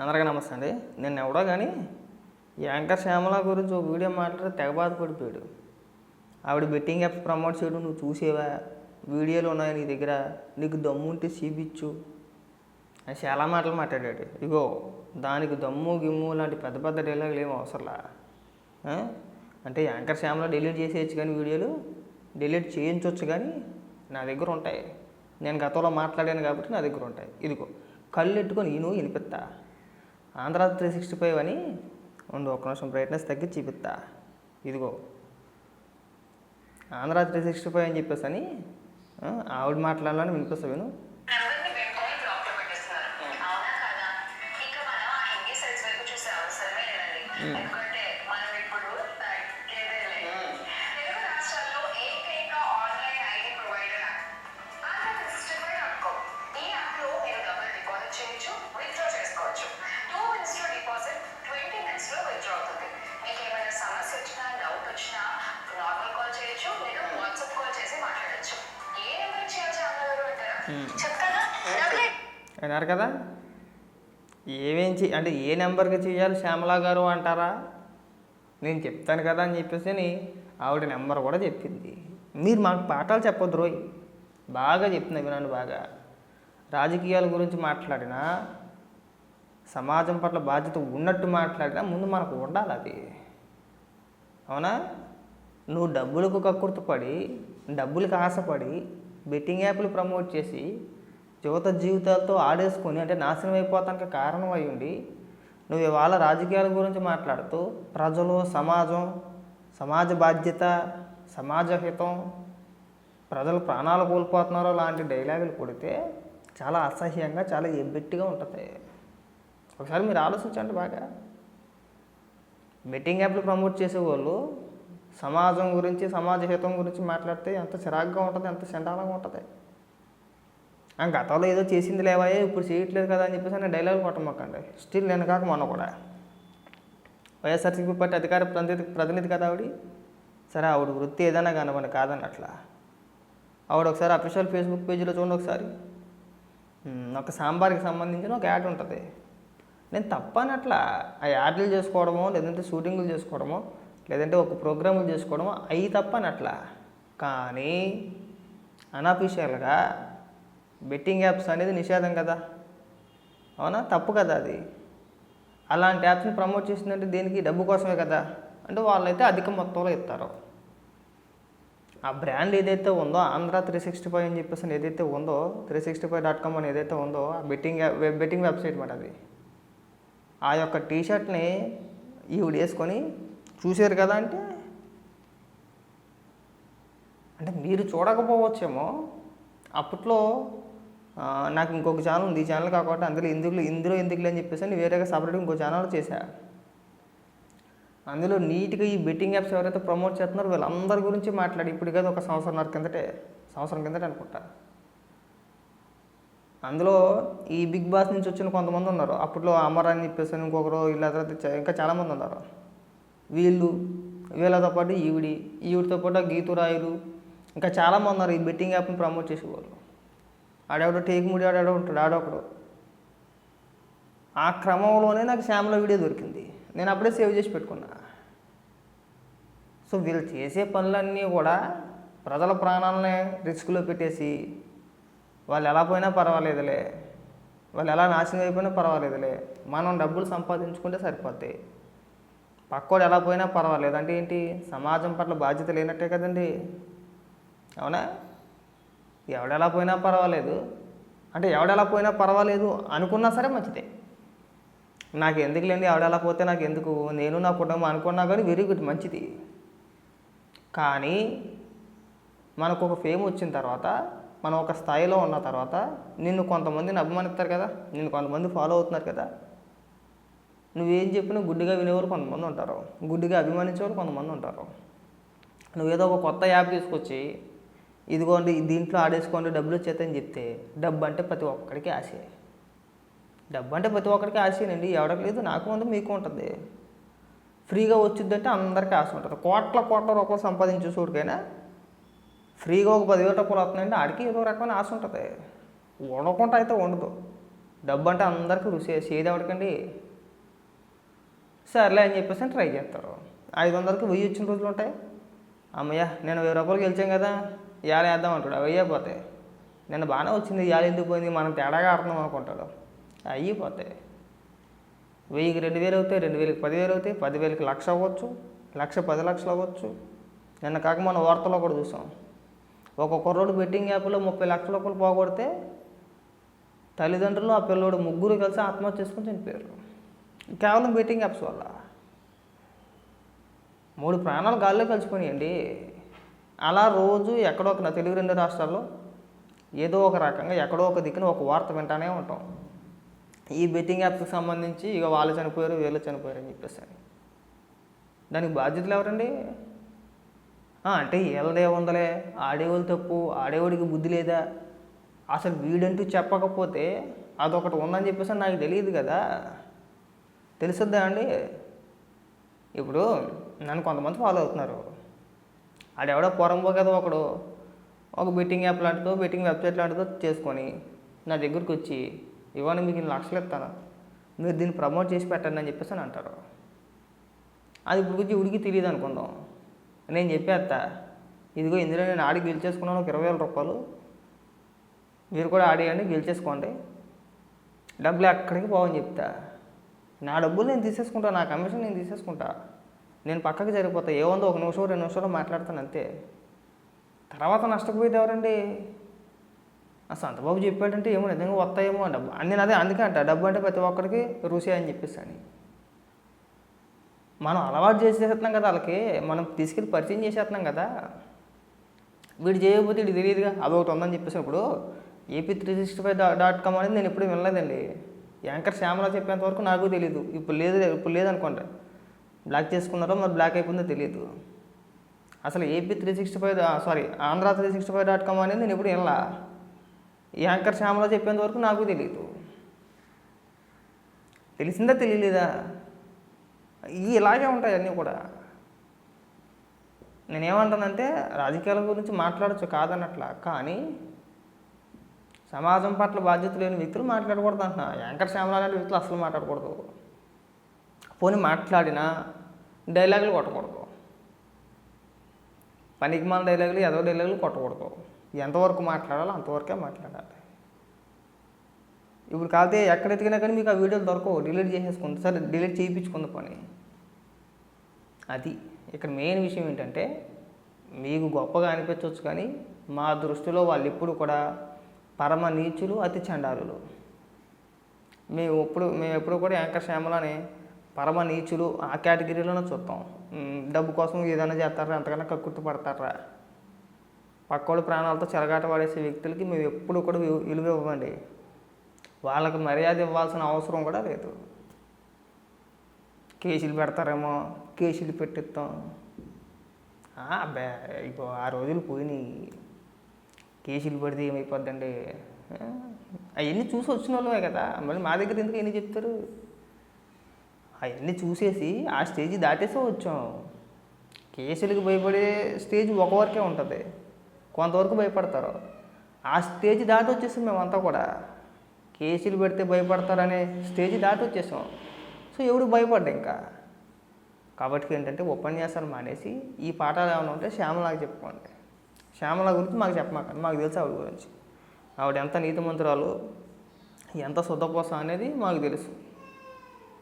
అందరికీ నమస్తే అండి. నేను ఎవడో కానీ యాంకర్ శ్యామల గురించి ఒక వీడియో మాట్లాడితే తెగ బాధపడిపోయాడు. ఆవిడ బెట్టింగ్ యాప్స్ ప్రమోట్ చేయడం నువ్వు చూసేవా? వీడియోలు ఉన్నాయి నీ దగ్గర? నీకు దమ్ము ఉంటే చూపించు. అని చాలా మాటలు మాట్లాడాడు. ఇగో దానికి దమ్ము గిమ్ము లాంటి పెద్ద పెద్ద డైలాగులు ఏం అవసరంలా? అంటే యాంకర్ శ్యామల డిలీట్ చేసేయచ్చు కానీ వీడియోలు డిలీట్ చేయించవచ్చు కానీ నా దగ్గర ఉంటాయి. నేను గతంలో మాట్లాడాను కాబట్టి నా దగ్గర ఉంటాయి. ఇదిగో కళ్ళు ఎట్టుకొని నేను వినిపిస్తా. ఆంధ్ర త్రీ సిక్స్టీ ఫైవ్ అని ఉండు ఒక్క నిమిషం బ్రైట్నెస్ తగ్గి చూపిస్తా ఇదిగో. ఆంధ్ర త్రీ సిక్స్టీ ఫైవ్ అని చెప్పేసి అని ఆవిడ మాట్లాడాలని వినిపిస్తా విను. విన్నారు కదా? ఏమేం చే అంటే ఏ నెంబర్కి చేయాలి శ్యామలా గారు అంటారా? నేను చెప్తాను కదా అని చెప్పేసి ఆవిడ నెంబర్ కూడా చెప్పింది. మీరు మాకు పాఠాలు చెప్పొద్దు రోయ్. బాగా చెప్తున్నా వినండి బాగా. రాజకీయాల గురించి మాట్లాడినా సమాజం పట్ల బాధ్యత ఉన్నట్టు మాట్లాడినా ముందు మనకు ఉండాలి అది. అవునా? నువ్వు డబ్బులకు కక్కుర్తిపడి డబ్బులకు ఆశపడి బెట్టింగ్ యాప్లు ప్రమోట్ చేసి యువత జీవితాలతో ఆడేసుకొని అంటే నాశనం అయిపోతానికి కారణం అయ్యుండి నువ్వు ఇవాళ రాజకీయాల గురించి మాట్లాడుతూ ప్రజలు సమాజం సమాజ బాధ్యత సమాజ హితం ప్రజలు ప్రాణాలు కోల్పోతున్నారో లాంటి డైలాగులు కొడితే చాలా అసహ్యంగా చాలా ఎబ్బెట్టిగా ఉంటుంది. ఒకసారి మీరు ఆలోచించండి బాగా. బెట్టింగ్ యాప్లు ప్రమోట్ చేసేవాళ్ళు సమాజం గురించి సమాజ హితం గురించి మాట్లాడితే ఎంత చిరాగ్గా ఉంటుంది ఎంత చండాలంగా ఉంటుంది. ఆ గతంలో ఏదో చేసింది లేవాయే ఇప్పుడు చేయట్లేదు కదా అని చెప్పేసి నేను డైలాగ్ కొట్టమాకండి. స్టిల్ నేను కాక మొన్న కూడా. వైఎస్ఆర్సీపీ పార్టీ అధికార ప్రతినిధి ప్రతినిధి కదా ఆవిడ? సరే ఆవిడ వృత్తి ఏదైనా కానివ్వండి కాదన్నట్లా. ఆవిడ ఒకసారి అఫీషియల్ ఫేస్బుక్ పేజీలో చూడండి ఒకసారి. ఒక సాంబార్కి సంబంధించిన ఒక యాడ్ ఉంటుంది. నేను తప్పనట్లా ఆ యాడ్లు చేసుకోవడమో లేదంటే షూటింగ్లు చేసుకోవడమో లేదంటే ఒక ప్రోగ్రామ్ చేసుకోవడం అవి తప్పనట్లా. కానీ అనఫీషియల్గా బెట్టింగ్ యాప్స్ అనేది నిషేధం కదా. అవునా? తప్పు కదా అది. అలాంటి యాప్స్ని ప్రమోట్ చేసిందంటే దేనికి? డబ్బు కోసమే కదా. అంటే వాళ్ళైతే అధిక మొత్తంలో ఇస్తారు. ఆ బ్రాండ్ ఏదైతే ఉందో ఆంధ్ర త్రీ సిక్స్టీ ఫైవ్ అని చెప్పేసి ఏదైతే ఉందో three sixty five dot com అని ఏదైతే ఉందో ఆ బెట్టింగ్ వెబ్ బెట్టింగ్ వెబ్సైట్ మాట అది. ఆ యొక్క టీషర్ట్ని ఈవిడ వేసుకొని చూశారు కదా అంటే? అంటే మీరు చూడకపోవచ్చేమో అప్పట్లో నాకు ఇంకొక ఛానల్ ఉంది. ఈ ఛానల్ కాకుండా అందులో ఎందుకు ఇందులో ఎందుకులే అని చెప్పేసి నేను వేరేగా సపరేట్గా ఇంకో ఛానల్ చేశా అందులో నీట్గా ఈ బెట్టింగ్ యాప్స్ ఎవరైతే ప్రమోట్ చేస్తున్నారో వీళ్ళందరి గురించి మాట్లాడి ఇప్పుడు కదా ఒక సంవత్సరంన్నర కిందటే సంవత్సరం కిందటే అనుకుంటా. అందులో ఈ బిగ్ బాస్ నుంచి వచ్చిన కొంతమంది ఉన్నారు. అప్పట్లో అమర్ అని చెప్పేసి ఇంకొకరు ఇలా తర్వాత ఇంకా చాలామంది ఉన్నారు. వీళ్ళు వీళ్ళతో పాటు ఈవిడి ఈవిడితో పాటు గీతురాయులు ఇంకా చాలామంది ఉన్నారు. ఈ బెట్టింగ్ యాప్ని ప్రమోట్ చేసేవాళ్ళు. ఆడెవడో టేక్ ముడి ఆడాడో ఉంటాడు ఆడొకడు. ఆ క్రమంలోనే నాకు శ్యామల వీడియో దొరికింది. నేను అప్పుడే సేవ్ చేసి పెట్టుకున్నా. సో వీళ్ళు చేసే పనులన్నీ కూడా ప్రజల ప్రాణాలనే రిస్క్లో పెట్టేసి వాళ్ళు ఎలా పోయినా పర్వాలేదులే. వాళ్ళు ఎలా నాశనం అయిపోయినా పర్వాలేదులే. మనం డబ్బులు సంపాదించుకుంటే సరిపోతాయి పక్కోడు ఎలా పోయినా పర్వాలేదు. అంటే ఏంటి? సమాజం పట్ల బాధ్యత లేనట్టే కదండి. అవునా? ఎవడెలా పోయినా పర్వాలేదు. అంటే ఎవడెలా పోయినా పర్వాలేదు అనుకున్నా సరే మంచిదే. నాకు ఎందుకు లేండి ఎవడెలా పోతే నాకు ఎందుకు? నేను నా కుటుంబం అనుకున్నా కానీ వెరీ గుడ్ మంచిది. కానీ మనకు ఒక ఫేమ్ వచ్చిన తర్వాత మనం ఒక స్థాయిలో ఉన్న తర్వాత నిన్ను కొంతమందిని అభిమానిస్తారు కదా. నిన్ను కొంతమంది ఫాలో అవుతున్నారు కదా. నువ్వేం చెప్పినా గుడ్డిగా వినేవారు కొంతమంది ఉంటారు. గుడ్డిగా అభిమానించేవారు కొంతమంది ఉంటారు. నువ్వేదో ఒక కొత్త యాప్ తీసుకొచ్చి ఇదిగోండి దీంట్లో ఆడేసుకోండి డబ్బులు వచ్చేతని చెప్తే డబ్బు అంటే ప్రతి ఒక్కడికి ఆశే. డబ్బు అంటే ప్రతి ఒక్కడికి ఆశేనండి. ఎవరికి లేదు నాకు ఉంది మీకు ఉంటుంది. ఫ్రీగా వచ్చిందంటే అందరికీ ఆశ ఉంటుంది. కోట్ల కోట్ల రూపాయలు సంపాదించే చూడికైనా ఫ్రీగా ఒక పదివేల రూపాయలు వస్తున్నాయంటే ఆడికి ఏదో రకమైన ఆశ ఉంటుంది. ఉండకుండా అయితే ఉండదు. డబ్బు అంటే అందరికీ రుచి ఏది ఎవరికండి? సర్లే అని చెప్పేసి ట్రై చేస్తారు. ఐదు వందలకి వెయ్యి వచ్చిన రోజులు ఉంటాయి. అమ్మయ్యా నేను వెయ్యి రూపాయలు గెలిచాం కదా ఇవాళ వేద్దాం అంటాడు అవి అయిపోతాయి నిన్న బాగానే వచ్చింది ఇవాళ ఎందుకు పోయింది? మనం తేడాగా ఆడుతున్నాం అనుకుంటాడు. అయిపోతాయి వెయ్యికి రెండు వేలు అవుతాయి రెండు వేలకి పదివేలు అవుతాయి పదివేలకి లక్ష అవ్వచ్చు లక్ష పది లక్షలు అవ్వచ్చు. నిన్న కాక మన వార్తలో కూడా చూసాం. ఒక కుర్రోడు బెట్టింగ్ యాప్లో ముప్పై లక్షల రూపాయలు పోగొడితే తల్లిదండ్రులు ఆ పిల్లోడు ముగ్గురు కలిసి ఆత్మహత్య చేసుకుని చనిపోయారు. కేవలం బెట్టింగ్ యాప్స్ వల్ల? మూడు ప్రాణాలు గాల్లో కలిసిపోయాయండి అలా రోజు ఎక్కడో ఒక తెలుగు రెండు రాష్ట్రాల్లో ఏదో ఒక రకంగా ఎక్కడో ఒక దిక్కున ఒక వార్త వింటానే ఉంటాం. ఈ బెట్టింగ్ యాప్స్కి సంబంధించి ఇక వాళ్ళు చనిపోయారు వీళ్ళు చనిపోయారు అని చెప్పేసి అని. దానికి బాధ్యతలు ఎవరండి? అంటే వీళ్ళదే ఉందలే. ఆడేవాళ్ళు తప్పు ఆడేవాడికి బుద్ధి లేదా? అసలు వీడంటూ చెప్పకపోతే అదొకటి ఉందని చెప్పేసి నాకు తెలియదు కదా. తెలుసుద్దా అండి? ఇప్పుడు నన్ను కొంతమంది ఫాలో అవుతున్నారు. ఆడెవడో పొరంబో కదా ఒకడు. ఒక బెట్టింగ్ యాప్ లాంటిదో బెట్టింగ్ వెబ్సైట్ లాంటిదో చేసుకొని నా దగ్గరికి వచ్చి ఇవాళ మీకు ఇన్ని లక్షలు ఇస్తాను. మీరు దీన్ని ప్రమోట్ చేసి పెట్టండి అని చెప్పేసి అని అంటారు అది ఇప్పుడు గురించి ఉడికి తెలియదు అనుకుందాం. నేను చెప్పేస్తా. ఇదిగో ఇందులో నేను ఆడి గెలిచేసుకున్నాను ఒక ఇరవై వేల రూపాయలు. మీరు కూడా ఆడేయండి గెలిచేసుకోండి. డబ్బులు ఎక్కడికి పోవని చెప్తా. నా డబ్బులు నేను తీసేసుకుంటా నా కమిషన్ నేను తీసేసుకుంటా. నేను పక్కకి జరిగిపోతా ఏముందో ఒక నిమిషం రెండు నిమిషాలు మాట్లాడతాను అంతే. తర్వాత నష్టపోయేది ఎవరండి? ఆ సంతబాబు చెప్పాడంటే ఏమో నిజంగా వస్తాయేమో డబ్బు నేను అదే అందుకే అంట డబ్బు అంటే ప్రతి ఒక్కరికి రుచి అని చెప్పేసి అని. మనం అలవాటు చేసేస్తున్నాం కదా వాళ్ళకి మనం తీసుకెళ్ళి పరిచయం చేసేస్తున్నాం కదా. వీడు చేయకపోతే వీడు తెలియదుగా అదొకటి ఉందని చెప్పేసి ఇప్పుడు AP three sixty five dot com అనేది నేను ఎప్పుడు వినలేదండి. యాంకర్ శ్యామల చెప్పేంత వరకు నాకు తెలియదు ఇప్పుడు లేదు ఇప్పుడు లేదనుకోండి. బ్లాక్ చేసుకున్నారో మరి బ్లాక్ అయిపోయిందో తెలియదు అసలు AP three sixty five sorry Andhra three sixty five dot com అనేది నేను ఇప్పుడు వెళ్ళా యాంకర్ శ్యామల చెప్పేంత వరకు నాకు తెలియదు తెలిసిందా తెలియలేదా? ఇలాగే ఉంటాయి అన్నీ కూడా. నేనేమంటానంటే రాజకీయాల గురించి మాట్లాడచ్చు కాదన్నట్లా కానీ సమాజం పట్ల బాధ్యత లేని వ్యక్తులు మాట్లాడకూడదు అంటున్నా. యాంకర్ శ్యామల లాంటి వ్యక్తులు అసలు మాట్లాడకూడదు. పోనీ మాట్లాడినా డైలాగులు కొట్టకూడదు. పనికి మన డైలాగులు ఏదో డైలాగులు కొట్టకూడదు. ఎంతవరకు మాట్లాడాలో అంతవరకే మాట్లాడాలి. ఇప్పుడు కాకపోతే ఎక్కడ ఎతికినా కానీ మీకు ఆ వీడియోలు దొరకవు. డిలీట్ చేసేసుకుంది సరే డిలీట్ చేయించుకుంది పని. అది ఇక్కడ మెయిన్ విషయం ఏంటంటే మీకు గొప్పగా అనిపించవచ్చు కానీ మా దృష్టిలో వాళ్ళు ఎప్పుడు కూడా పరమ నీచులు అతి చండాలులు. మేము ఎప్పుడు మేము ఎప్పుడు కూడా యాంకర్ శ్యామలని పరమ నీచులు ఆ కేటగిరీలోనే చూస్తాం. డబ్బు కోసం ఏదైనా చేస్తారా అంతకన్నా కక్కుర్తి పడతారా పక్కోడు ప్రాణాలతో చెరగాట పడేసే వ్యక్తులకి మేము ఎప్పుడు కూడా విలువ ఇవ్వండి వాళ్ళకి మర్యాద ఇవ్వాల్సిన అవసరం కూడా లేదు. కేసులు పెడతారేమో కేసులు పెట్టిస్తాం. ఆ, ఇగో ఆ రోజులు పోయినాయి. కేసులు పడితే ఏమైపోద్దండి? అవన్నీ చూసి వచ్చిన వాళ్ళమే కదా. మళ్ళీ మా దగ్గర ఎందుకు ఎన్ని చెప్తారు? అవన్నీ చూసేసి ఆ స్టేజ్ దాటేసే వచ్చాం. కేసులకు భయపడే స్టేజ్ ఒక వరకే ఉంటుంది. కొంతవరకు భయపడతారు. ఆ స్టేజ్ దాటి వచ్చేసాం మేమంతా కూడా. కేసులు పెడితే భయపడతారనే స్టేజ్ దాటి వచ్చేసాం. సో ఎవడు భయపడ్డా ఇంకా? కాబట్టి ఏంటంటే ఉపన్యాసాలు మానేసి ఈ పాఠాలు ఏమైనా ఉంటే శ్యామలాగా చెప్పుకోండి. శ్యామల గురించి మాకు చెప్పమాక మాకు తెలుసు ఆవిడ గురించి. ఆవిడ ఎంత నీతిమంతురాలు ఎంత శుద్ధపోస అనేది మాకు తెలుసు.